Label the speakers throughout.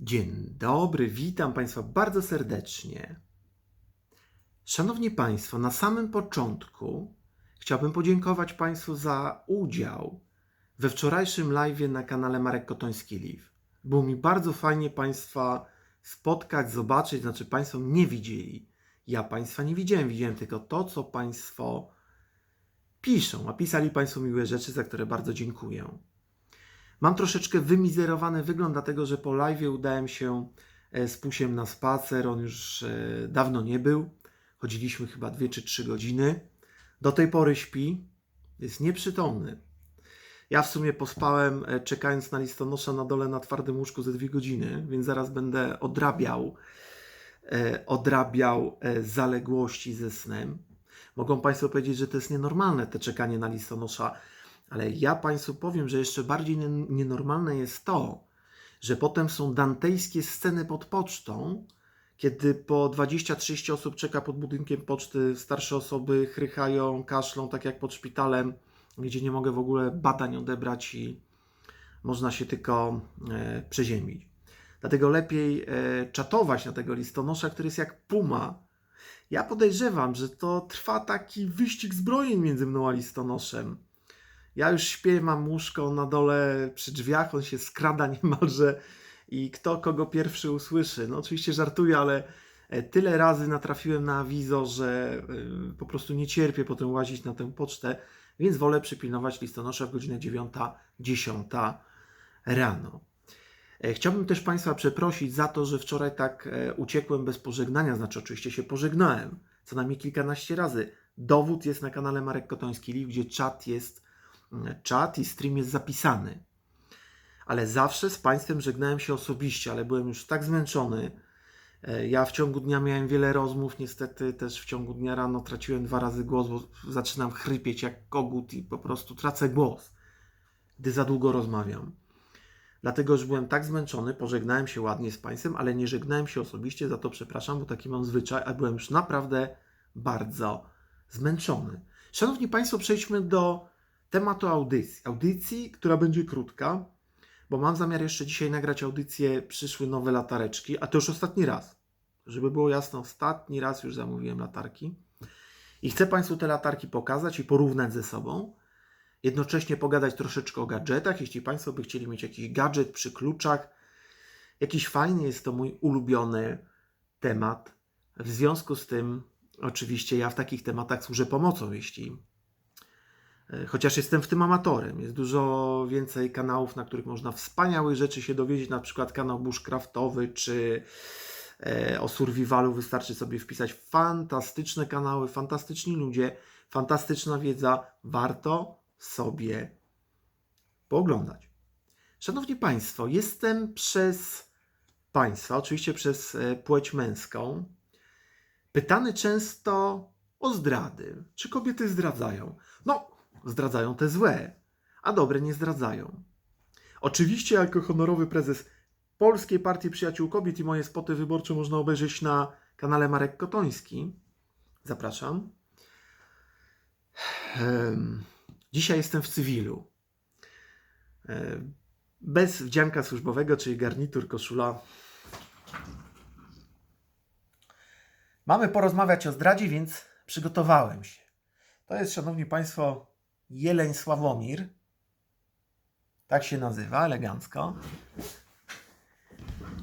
Speaker 1: Dzień dobry, witam Państwa bardzo serdecznie. Szanowni Państwo, na samym początku chciałbym podziękować Państwu za udział we wczorajszym live na kanale Marek Kotoński Live. Było mi bardzo fajnie Państwa spotkać, zobaczyć, znaczy Państwo nie widzieli. Ja Państwa nie widziałem, widziałem tylko to, co Państwo piszą, a pisali Państwo miłe rzeczy, za które bardzo dziękuję. Mam troszeczkę wymizerowany wygląd, dlatego że po live udałem się e, z Pusiem na spacer. On już e, dawno nie był. Chodziliśmy chyba 2 czy 3 godziny. Do tej pory śpi. Jest nieprzytomny. Ja w sumie pospałem, e, czekając na listonosza na dole na twardym łóżku ze dwie godziny, więc zaraz będę odrabiał, odrabiał zaległości ze snem. Mogą Państwo powiedzieć, że to jest nienormalne, te czekanie na listonosza, ale ja Państwu powiem, że jeszcze bardziej nie- nienormalne jest to, że potem są dantejskie sceny pod pocztą, kiedy po 20-30 osób czeka pod budynkiem poczty, starsze osoby chrychają, kaszlą, tak jak pod szpitalem, gdzie nie mogę w ogóle badań odebrać i można się tylko e. Dlatego lepiej e, czatować na tego listonosza, który jest jak puma. Ja podejrzewam, że to trwa taki wyścig zbrojeń między mną a listonoszem. Ja już śpię, mam łóżko na dole przy drzwiach, on się skrada niemalże i kto kogo pierwszy usłyszy. No oczywiście żartuję, ale e, tyle razy natrafiłem na awizo, że e, po prostu nie cierpię potem łazić na tę pocztę, więc wolę przypilnować listonosza w godzinę 9-10 rano. E, Chciałbym też Państwa przeprosić za to, że wczoraj tak uciekłem bez pożegnania, znaczy oczywiście się pożegnałem, co najmniej kilkanaście razy. Dowód jest na kanale Marek Kotoński Live, gdzie czat jest, czat i stream jest zapisany. Ale zawsze z Państwem żegnałem się osobiście, ale byłem już tak zmęczony. E, Ja w ciągu dnia miałem wiele rozmów, niestety też w ciągu dnia rano traciłem dwa razy głos, bo zaczynam chrypieć jak kogut i po prostu tracę głos, gdy za długo rozmawiam. Dlatego, że byłem tak zmęczony, pożegnałem się ładnie z Państwem, ale nie żegnałem się osobiście, za to przepraszam, bo taki mam zwyczaj, a byłem już naprawdę bardzo zmęczony. Szanowni Państwo, przejdźmy do tematu audycji. Audycji, która będzie krótka, bo mam zamiar jeszcze dzisiaj nagrać audycję Przyszły nowe latareczki, a to już ostatni raz. Żeby było jasne, ostatni raz już zamówiłem latarki. I chcę Państwu te latarki pokazać i porównać ze sobą jednocześnie pogadać troszeczkę o gadżetach. Jeśli Państwo by chcieli mieć jakiś gadżet przy kluczach, jakiś fajny, jest to mój ulubiony temat. W związku z tym, oczywiście, ja w takich tematach służę pomocą, jeśli. E, Chociaż jestem w tym amatorem. Jest dużo więcej kanałów, na których można wspaniałych rzeczy się dowiedzieć, na przykład kanał Bushcraftowy czy e, o survivalu. Wystarczy sobie wpisać fantastyczne kanały, fantastyczni ludzie, fantastyczna wiedza. Warto sobie pooglądać. Szanowni Państwo, jestem przez Państwa, oczywiście przez e, płeć męską, pytany często o zdrady. Czy kobiety zdradzają? No, zdradzają te złe, a dobre nie zdradzają. Oczywiście, jako honorowy prezes Polskiej Partii Przyjaciół Kobiet i moje spoty wyborcze można obejrzeć na kanale Marek Kotoński. Zapraszam. Em, Dzisiaj jestem w cywilu. E, Bez wdzianka służbowego, czyli garnitur, koszula. Mamy porozmawiać o zdradzie, więc przygotowałem się. To jest, szanowni państwo, Jeleń Sławomir. Tak się nazywa, elegancko.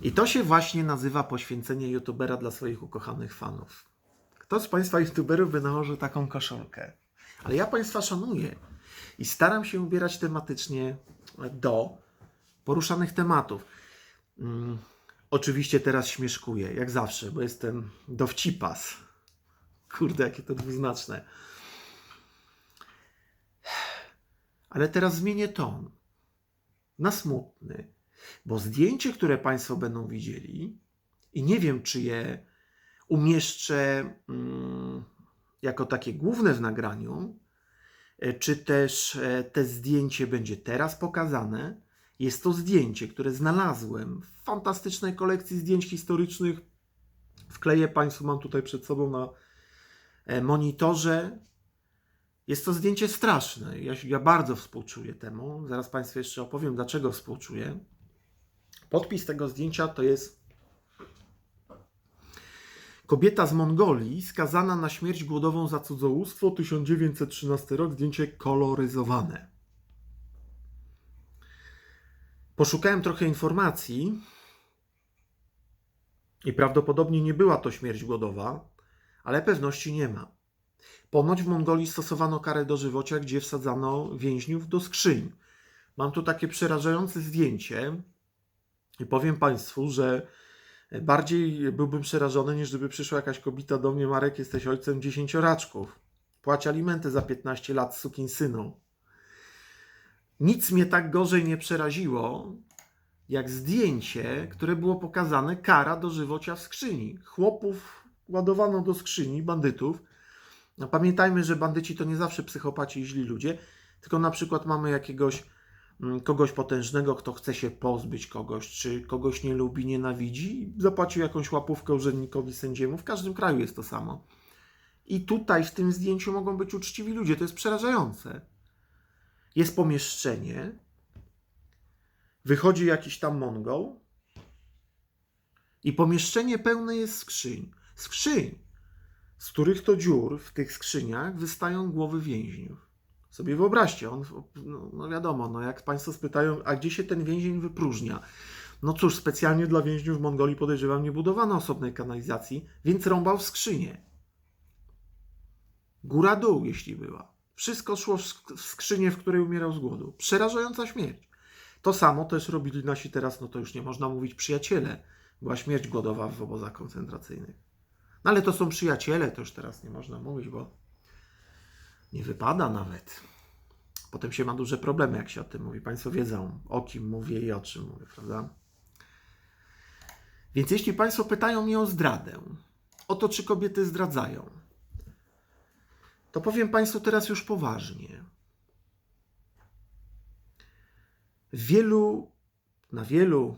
Speaker 1: I to się właśnie nazywa poświęcenie youtubera dla swoich ukochanych fanów. Kto z państwa youtuberów by nałożył taką koszulkę? Ale ja państwa szanuję i staram się ubierać tematycznie do poruszanych tematów. Mm, oczywiście teraz śmieszkuję, jak zawsze, bo jestem dowcipas. Kurde, jakie to dwuznaczne. Ale teraz zmienię ton na smutny, bo zdjęcie, które Państwo będą widzieli, i nie wiem, czy je umieszczę mm, jako takie główne w nagraniu, e, czy też e, te zdjęcie będzie teraz pokazane. Jest to zdjęcie, które znalazłem w fantastycznej kolekcji zdjęć historycznych. Wkleję Państwu, mam tutaj przed sobą na e, monitorze. Jest to zdjęcie straszne. Ja, ja bardzo współczuję temu. Zaraz Państwu jeszcze opowiem, dlaczego współczuję. Podpis tego zdjęcia to jest kobieta z Mongolii skazana na śmierć głodową za cudzołóstwo 1913 rok, zdjęcie koloryzowane. Poszukałem trochę informacji i prawdopodobnie nie była to śmierć głodowa, ale pewności nie ma. Ponoć w Mongolii stosowano karę dożywocia, gdzie wsadzano więźniów do skrzyń. Mam tu takie przerażające zdjęcie i powiem Państwu, że bardziej byłbym przerażony, niż gdyby przyszła jakaś kobieta do mnie, Marek, jesteś ojcem dziesięcioraczków. Płać alimenty za 15 lat, sukin synu. Nic mnie tak gorzej nie przeraziło, jak zdjęcie, które było pokazane, kara dożywocia w skrzyni. Chłopów ładowano do skrzyni, bandytów. No, pamiętajmy, że bandyci to nie zawsze psychopaci i źli ludzie, tylko na przykład mamy jakiegoś mm, kogoś potężnego, kto chce się pozbyć kogoś, czy kogoś nie lubi, nienawidzi, zapłacił jakąś łapówkę urzędnikowi sędziemu. W każdym kraju jest to samo. I tutaj w tym zdjęciu mogą być uczciwi ludzie. To jest przerażające. Jest pomieszczenie, wychodzi jakiś tam Mongol i pomieszczenie pełne jest skrzyń. Skrzyń, z których to dziur w tych skrzyniach wystają głowy więźniów. Sobie wyobraźcie, on, no, no wiadomo, no jak Państwo spytają, a gdzie się ten więzień wypróżnia? No cóż, specjalnie dla więźniów w Mongolii podejrzewam nie budowano osobnej kanalizacji, więc rąbał w skrzynię. Góra-dół, jeśli była. Wszystko szło w sk- w skrzynię, w której umierał z głodu. Przerażająca śmierć. To samo też robili nasi teraz, no to już nie można mówić przyjaciele. Była śmierć głodowa w obozach koncentracyjnych. No ale to są przyjaciele, to już teraz nie można mówić, bo nie wypada nawet. Potem się ma duże problemy, jak się o tym mówi. Państwo wiedzą, o kim mówię i o czym mówię, prawda? Więc jeśli Państwo pytają mnie o zdradę, o to, czy kobiety zdradzają, to powiem Państwu teraz już poważnie. W wielu, na wielu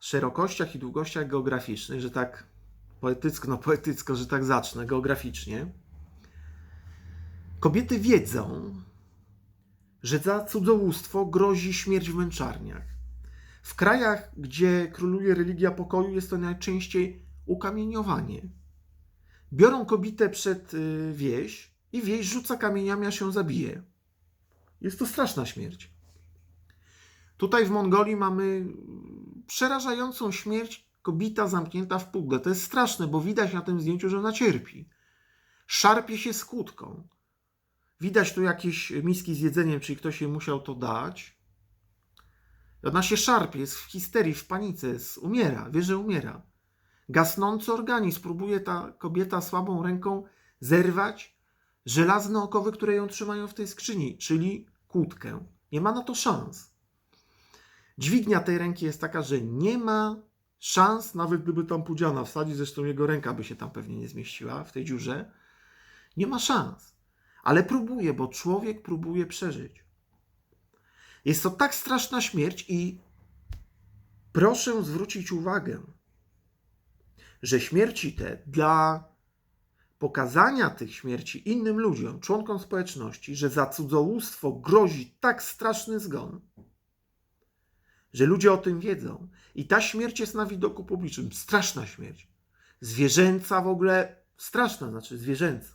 Speaker 1: szerokościach i długościach geograficznych, że tak poetycko, no poetycko, że tak zacznę, geograficznie, kobiety wiedzą, że za cudzołóstwo grozi śmierć w męczarniach. W krajach, gdzie króluje religia pokoju, jest to najczęściej ukamieniowanie. Biorą kobietę przed y, wieś i wieś rzuca kamieniami, a się zabije. Jest to straszna śmierć. Tutaj w Mongolii mamy przerażającą śmierć kobieta zamknięta w pudle. To jest straszne, bo widać na tym zdjęciu, że ona cierpi. Szarpie się skutką. Widać tu jakieś miski z jedzeniem, czyli ktoś jej musiał to dać. Ona się szarpie, jest w histerii, w panice, jest, umiera, wie, że umiera. Gasnący organizm próbuje ta kobieta słabą ręką zerwać żelazne okowy, które ją trzymają w tej skrzyni, czyli kłódkę. Nie ma na to szans. Dźwignia tej ręki jest taka, że nie ma szans, nawet gdyby tam pudziana wsadzić, zresztą jego ręka by się tam pewnie nie zmieściła w tej dziurze. Nie ma szans. Ale próbuje, bo człowiek próbuje przeżyć. Jest to tak straszna śmierć i proszę zwrócić uwagę, że śmierci te dla pokazania tych śmierci innym ludziom, członkom społeczności, że za cudzołóstwo grozi tak straszny zgon, że ludzie o tym wiedzą. I ta śmierć jest na widoku publicznym. Straszna śmierć. Zwierzęca w ogóle, straszna, znaczy zwierzęca.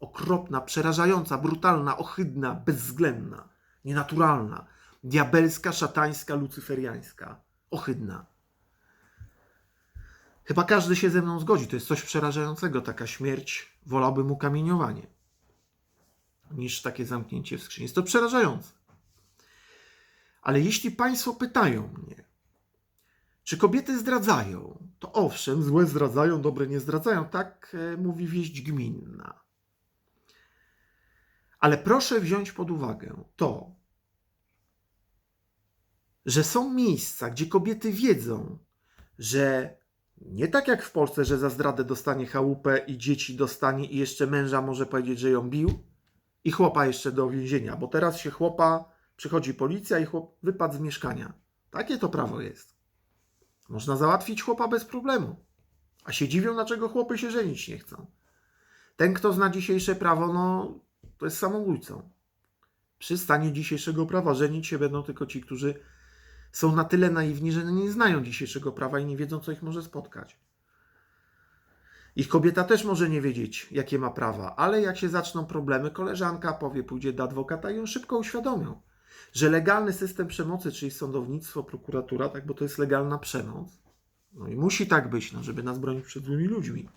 Speaker 1: Okropna, przerażająca, brutalna, ohydna, bezwzględna, nienaturalna, diabelska, szatańska, lucyferiańska. Ohydna. Chyba każdy się ze mną zgodzi. To jest coś przerażającego. Taka śmierć wolałbym ukamieniowanie niż takie zamknięcie w skrzyni. Jest to przerażające. Ale jeśli Państwo pytają mnie, czy kobiety zdradzają, to owszem, złe zdradzają, dobre nie zdradzają. Tak e, mówi wieść gminna. Ale proszę wziąć pod uwagę to, że są miejsca, gdzie kobiety wiedzą, że nie tak jak w Polsce, że za zdradę dostanie chałupę i dzieci dostanie i jeszcze męża może powiedzieć, że ją bił i chłopa jeszcze do więzienia, bo teraz się chłopa, przychodzi policja i chłop wypadł z mieszkania. Takie to prawo jest. Można załatwić chłopa bez problemu. A się dziwią, dlaczego chłopy się żenić nie chcą. Ten, kto zna dzisiejsze prawo, no to jest samobójcą. Przy stanie dzisiejszego prawa żenić się będą tylko ci, którzy są na tyle naiwni, że nie znają dzisiejszego prawa i nie wiedzą, co ich może spotkać. Ich kobieta też może nie wiedzieć, jakie ma prawa, ale jak się zaczną problemy, koleżanka powie, pójdzie do adwokata i ją szybko uświadomią, że legalny system przemocy, czyli sądownictwo, prokuratura, tak, bo to jest legalna przemoc, no i musi tak być, no, żeby nas bronić przed złymi ludźmi.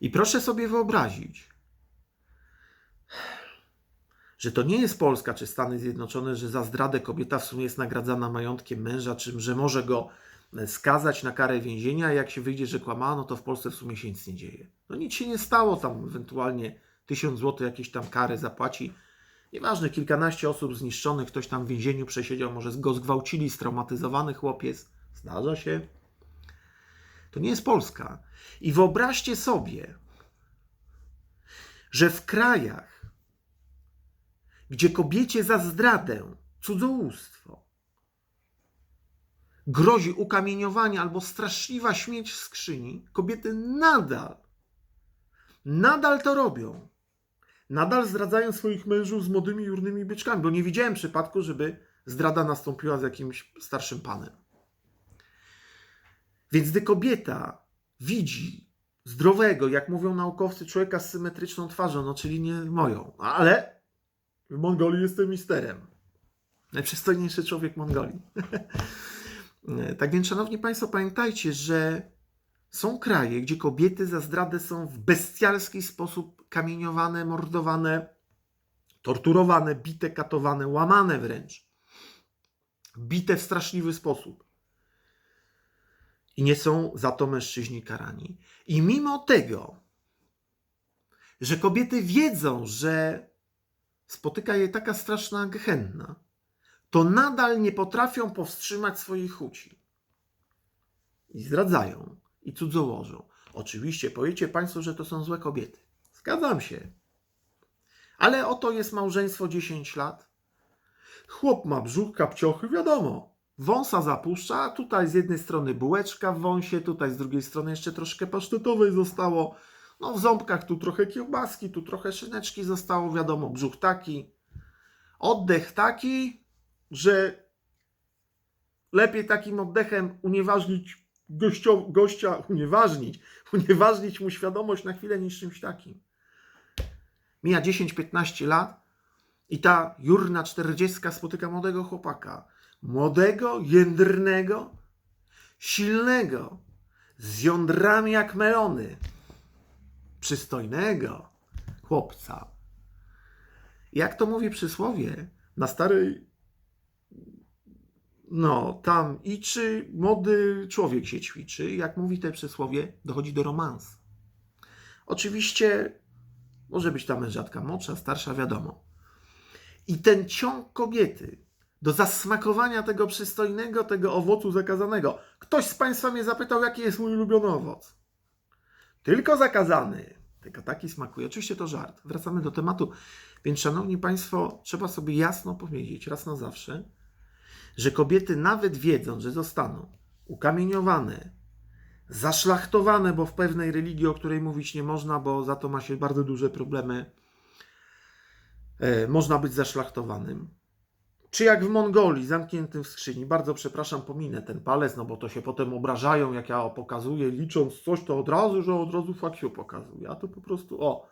Speaker 1: I proszę sobie wyobrazić, że to nie jest Polska czy Stany Zjednoczone, że za zdradę kobieta w sumie jest nagradzana majątkiem męża, czym że może go e, skazać na karę więzienia, a jak się wyjdzie, że kłamała, no to w Polsce w sumie się nic nie dzieje. No nic się nie stało, tam ewentualnie tysiąc złotych jakieś tam kary zapłaci. Nieważne, kilkanaście osób zniszczonych, ktoś tam w więzieniu przesiedział, może go zgwałcili, straumatyzowany chłopiec. Zdarza się. To nie jest Polska. I wyobraźcie sobie, że w krajach, gdzie kobiecie za zdradę, cudzołóstwo, grozi ukamieniowanie albo straszliwa śmierć w skrzyni, kobiety nadal, nadal to robią. Nadal zdradzają swoich mężów z młodymi jurnymi byczkami, bo nie widziałem przypadku, żeby zdrada nastąpiła z jakimś starszym panem. Więc gdy kobieta widzi zdrowego, jak mówią naukowcy, człowieka z symetryczną twarzą, no czyli nie moją, ale w Mongolii jestem misterem. Najprzystojniejszy człowiek Mongolii. tak więc, szanowni państwo, pamiętajcie, że są kraje, gdzie kobiety za zdradę są w bestialski sposób kamieniowane, mordowane, torturowane, bite, katowane, łamane wręcz. Bite w straszliwy sposób. I nie są za to mężczyźni karani. I mimo tego, że kobiety wiedzą, że spotyka je taka straszna gehenna, to nadal nie potrafią powstrzymać swoich chuci. I zdradzają, i cudzołożą. Oczywiście powiecie Państwo, że to są złe kobiety. Zgadzam się. Ale oto jest małżeństwo 10 lat. Chłop ma brzuch, kapciochy, wiadomo. Wąsa zapuszcza, a tutaj z jednej strony bułeczka w wąsie, tutaj z drugiej strony jeszcze troszkę pasztetowej zostało. No w ząbkach tu trochę kiełbaski, tu trochę szyneczki zostało, wiadomo, brzuch taki. Oddech taki, że lepiej takim oddechem unieważnić gościo, gościa, unieważnić, unieważnić mu świadomość na chwilę niż czymś takim. Mija 10-15 lat i ta jurna czterdziestka spotyka młodego chłopaka. Młodego, jędrnego, silnego, z jądrami jak melony. Przystojnego chłopca. Jak to mówi przysłowie, na starej no, tam i czy młody człowiek się ćwiczy, jak mówi te przysłowie, dochodzi do romansu. Oczywiście może być ta mężatka młodsza, starsza, wiadomo. I ten ciąg kobiety do zasmakowania tego przystojnego, tego owocu zakazanego. Ktoś z Państwa mnie zapytał, jaki jest mój ulubiony owoc. Tylko zakazany. Tylko taki smakuje. Oczywiście to żart. Wracamy do tematu. Więc, Szanowni Państwo, trzeba sobie jasno powiedzieć raz na zawsze, że kobiety nawet wiedzą, że zostaną ukamieniowane, zaszlachtowane, bo w pewnej religii, o której mówić nie można, bo za to ma się bardzo duże problemy, e, można być zaszlachtowanym. Czy jak w Mongolii, zamkniętym w skrzyni. Bardzo przepraszam, pominę ten palec, no bo to się potem obrażają, jak ja pokazuję, licząc coś, to od razu, że od razu faksiu pokazuję. A to po prostu, o.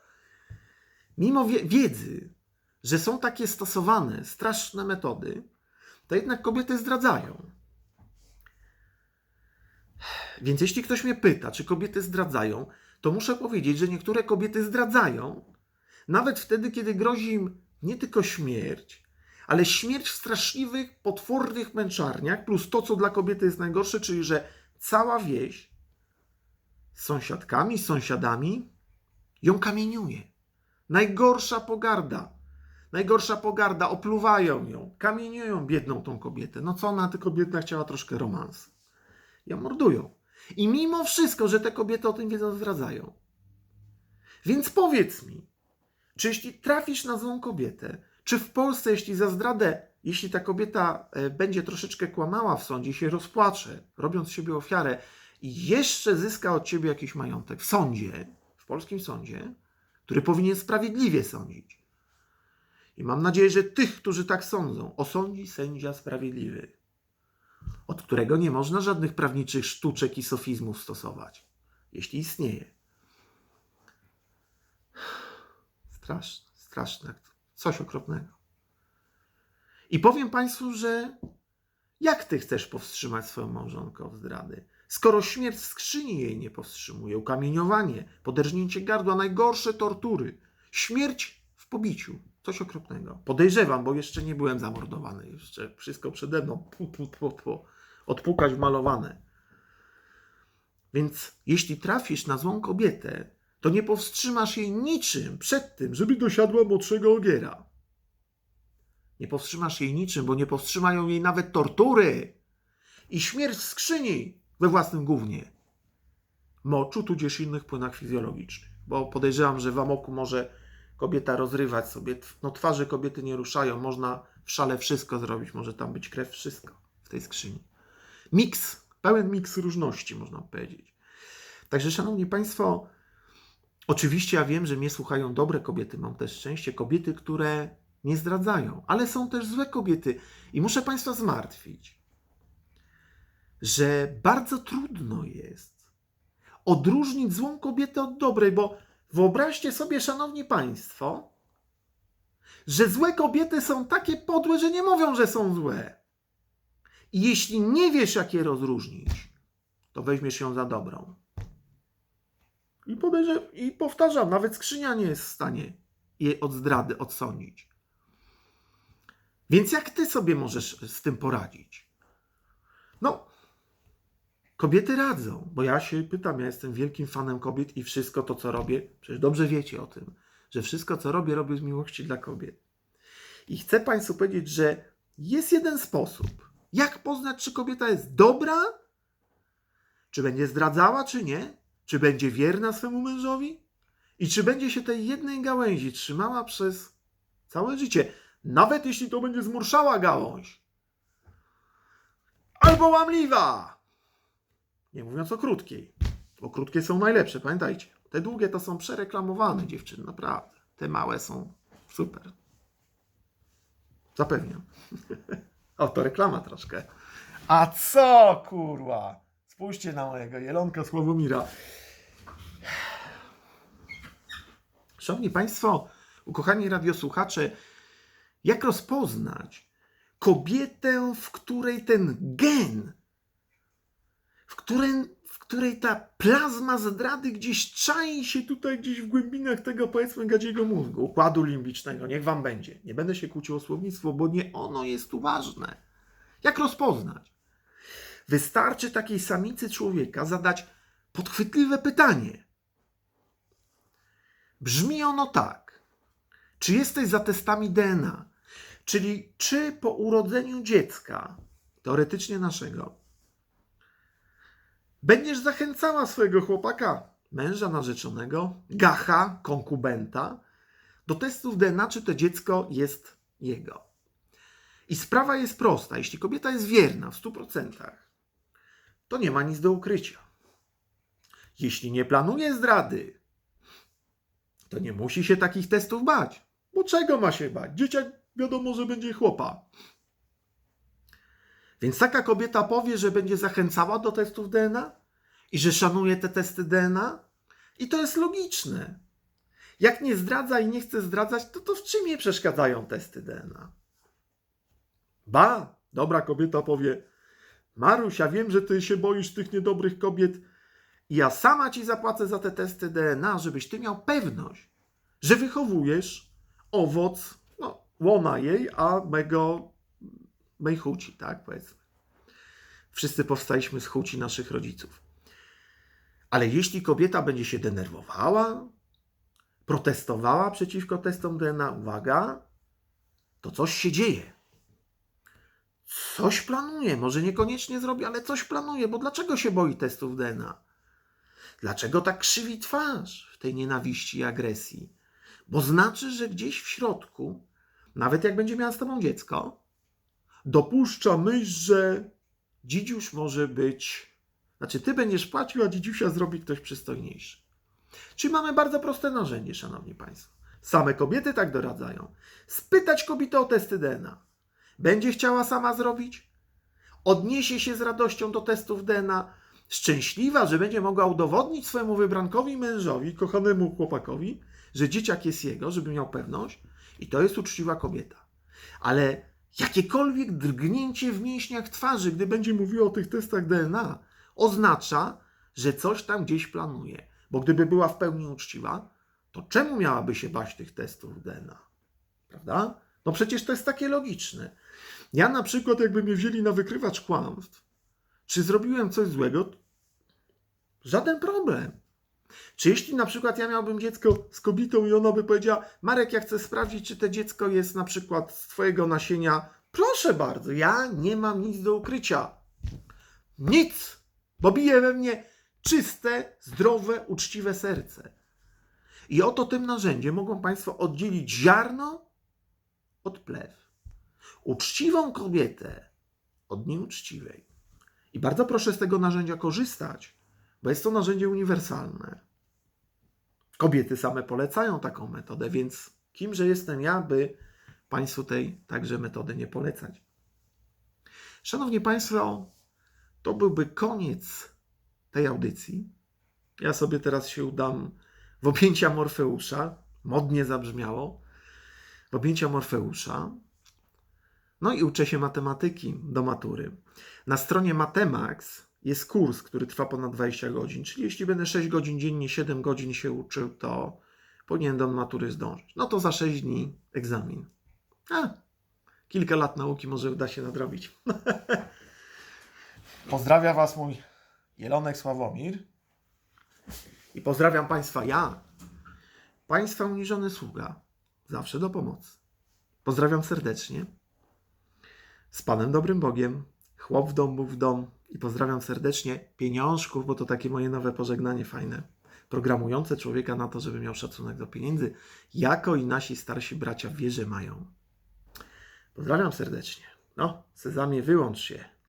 Speaker 1: Mimo wie wiedzy, że są takie stosowane straszne metody, to jednak kobiety zdradzają. Więc jeśli ktoś mnie pyta, czy kobiety zdradzają, to muszę powiedzieć, że niektóre kobiety zdradzają, nawet wtedy, kiedy grozi im nie tylko śmierć, ale śmierć w straszliwych, potwornych męczarniach, plus to, co dla kobiety jest najgorsze, czyli że cała wieś z sąsiadkami, z sąsiadami ją kamieniuje. Najgorsza pogarda. Najgorsza pogarda, opluwają ją, kamieniują biedną tą kobietę. No co ona, tylko biedna chciała troszkę romansu. Ją mordują. I mimo wszystko, że te kobiety o tym wiedzą, zdradzają. Więc powiedz mi, czy jeśli trafisz na złą kobietę, czy w Polsce, jeśli za zdradę, jeśli ta kobieta e, będzie troszeczkę kłamała w sądzie, się rozpłacze, robiąc siebie ofiarę i jeszcze zyska od ciebie jakiś majątek w sądzie, w polskim sądzie, który powinien sprawiedliwie sądzić, I mam nadzieję, że tych, którzy tak sądzą, osądzi sędzia sprawiedliwy, od którego nie można żadnych prawniczych sztuczek i sofizmów stosować, jeśli istnieje. Straszne, straszne, coś okropnego. I powiem Państwu, że jak Ty chcesz powstrzymać swoją małżonkę od zdrady? Skoro śmierć w skrzyni jej nie powstrzymuje, ukamieniowanie, poderżnięcie gardła, najgorsze tortury, śmierć w pobiciu, coś okropnego. Podejrzewam, bo jeszcze nie byłem zamordowany, jeszcze wszystko przede mną, pu, pu, pu, pu. odpukać malowane. Więc jeśli trafisz na złą kobietę, to nie powstrzymasz jej niczym przed tym, żeby dosiadła młodszego ogiera. Nie powstrzymasz jej niczym, bo nie powstrzymają jej nawet tortury i śmierć w skrzyni we własnym gównie. Moczu, tudzież innych płynach fizjologicznych. Bo podejrzewam, że w amoku może kobieta rozrywać sobie. No twarze kobiety nie ruszają. Można w szale wszystko zrobić. Może tam być krew, wszystko w tej skrzyni. Miks, pełen miks różności, można powiedzieć. Także, szanowni państwo, oczywiście ja wiem, że mnie słuchają dobre kobiety. Mam też szczęście. Kobiety, które nie zdradzają, ale są też złe kobiety. I muszę państwa zmartwić że bardzo trudno jest odróżnić złą kobietę od dobrej, bo wyobraźcie sobie, szanowni państwo, że złe kobiety są takie podłe, że nie mówią, że są złe. I jeśli nie wiesz, jak je rozróżnić, to weźmiesz ją za dobrą. I, I powtarzam, nawet skrzynia nie jest w stanie jej od zdrady odsądzić. Więc jak ty sobie możesz z tym poradzić? No, Kobiety radzą, bo ja się pytam, ja jestem wielkim fanem kobiet i wszystko to, co robię, przecież dobrze wiecie o tym, że wszystko, co robię, robię z miłości dla kobiet. I chcę Państwu powiedzieć, że jest jeden sposób, jak poznać, czy kobieta jest dobra, czy będzie zdradzała, czy nie, czy będzie wierna swemu mężowi i czy będzie się tej jednej gałęzi trzymała przez całe życie, nawet jeśli to będzie zmurszała gałąź. Albo łamliwa! Nie mówiąc o krótkiej, bo krótkie są najlepsze, pamiętajcie. Te długie to są przereklamowane dziewczyny, naprawdę. Te małe są super. Zapewniam. o, to reklama troszkę. A co, kurwa? Spójrzcie na mojego jelonka Sławomira. Szanowni Państwo, ukochani radiosłuchacze, jak rozpoznać kobietę, w której ten gen którym, w której ta plazma zdrady gdzieś czai się tutaj gdzieś w głębinach tego powiedzmy gadziego mózgu, układu limbicznego. Niech wam będzie. Nie będę się kłócił o słownictwo, bo nie ono jest tu ważne. Jak rozpoznać? Wystarczy takiej samicy człowieka zadać podchwytliwe pytanie. Brzmi ono tak. Czy jesteś za testami DNA? Czyli czy po urodzeniu dziecka, teoretycznie naszego, Będziesz zachęcała swojego chłopaka, męża narzeczonego, gacha, konkubenta, do testów DNA, czy to dziecko jest jego. I sprawa jest prosta. Jeśli kobieta jest wierna w 100%, to nie ma nic do ukrycia. Jeśli nie planuje zdrady, to nie musi się takich testów bać. Bo czego ma się bać? Dzieciak wiadomo, że będzie chłopa. Więc taka kobieta powie, że będzie zachęcała do testów DNA i że szanuje te testy DNA. I to jest logiczne. Jak nie zdradza i nie chce zdradzać, to, to w czym jej przeszkadzają testy DNA? Ba, dobra kobieta powie: Maruś, ja wiem, że ty się boisz tych niedobrych kobiet. I ja sama ci zapłacę za te testy DNA, żebyś ty miał pewność, że wychowujesz owoc no, łona jej, a mego mej chuci, tak powiedzmy. Wszyscy powstaliśmy z chuci naszych rodziców. Ale jeśli kobieta będzie się denerwowała, protestowała przeciwko testom DNA, uwaga, to coś się dzieje. Coś planuje, może niekoniecznie zrobi, ale coś planuje, bo dlaczego się boi testów DNA? Dlaczego tak krzywi twarz w tej nienawiści i agresji? Bo znaczy, że gdzieś w środku, nawet jak będzie miała z tobą dziecko, dopuszcza myśl, że dzidziuś może być. Znaczy, ty będziesz płacił, a dzidziusia zrobi ktoś przystojniejszy. Czyli mamy bardzo proste narzędzie, szanowni państwo. Same kobiety tak doradzają. Spytać kobietę o testy DNA. Będzie chciała sama zrobić? Odniesie się z radością do testów DNA? Szczęśliwa, że będzie mogła udowodnić swojemu wybrankowi mężowi, kochanemu chłopakowi, że dzieciak jest jego, żeby miał pewność? I to jest uczciwa kobieta. Ale jakiekolwiek drgnięcie w mięśniach twarzy, gdy będzie mówiła o tych testach DNA, oznacza, że coś tam gdzieś planuje. Bo gdyby była w pełni uczciwa, to czemu miałaby się bać tych testów DNA? Prawda? No przecież to jest takie logiczne. Ja na przykład, jakby mnie wzięli na wykrywacz kłamstw, czy zrobiłem coś złego, żaden problem. Czy jeśli na przykład ja miałbym dziecko z kobietą i ona by powiedziała, Marek, ja chcę sprawdzić, czy to dziecko jest na przykład z twojego nasienia, proszę bardzo, ja nie mam nic do ukrycia. Nic, bo bije we mnie czyste, zdrowe, uczciwe serce. I oto tym narzędziem mogą Państwo oddzielić ziarno od plew. Uczciwą kobietę od nieuczciwej. I bardzo proszę z tego narzędzia korzystać, bo jest to narzędzie uniwersalne. Kobiety same polecają taką metodę, więc kimże jestem ja, by Państwu tej także metody nie polecać. Szanowni Państwo, to byłby koniec tej audycji. Ja sobie teraz się udam w objęcia Morfeusza. Modnie zabrzmiało. W objęcia Morfeusza. No i uczę się matematyki do matury. Na stronie Matemax jest kurs, który trwa ponad 20 godzin, czyli jeśli będę 6 godzin dziennie, 7 godzin się uczył, to powinien do matury zdążyć. No to za 6 dni egzamin. A, kilka lat nauki może uda się nadrobić. Pozdrawiam Was mój Jelonek Sławomir i pozdrawiam Państwa ja, Państwa uniżony sługa, zawsze do pomocy. Pozdrawiam serdecznie z Panem Dobrym Bogiem, chłop w dom, w dom i pozdrawiam serdecznie pieniążków, bo to takie moje nowe pożegnanie fajne, programujące człowieka na to, żeby miał szacunek do pieniędzy, jako i nasi starsi bracia w wierze mają. Pozdrawiam serdecznie. No, Sezamie, wyłącz się.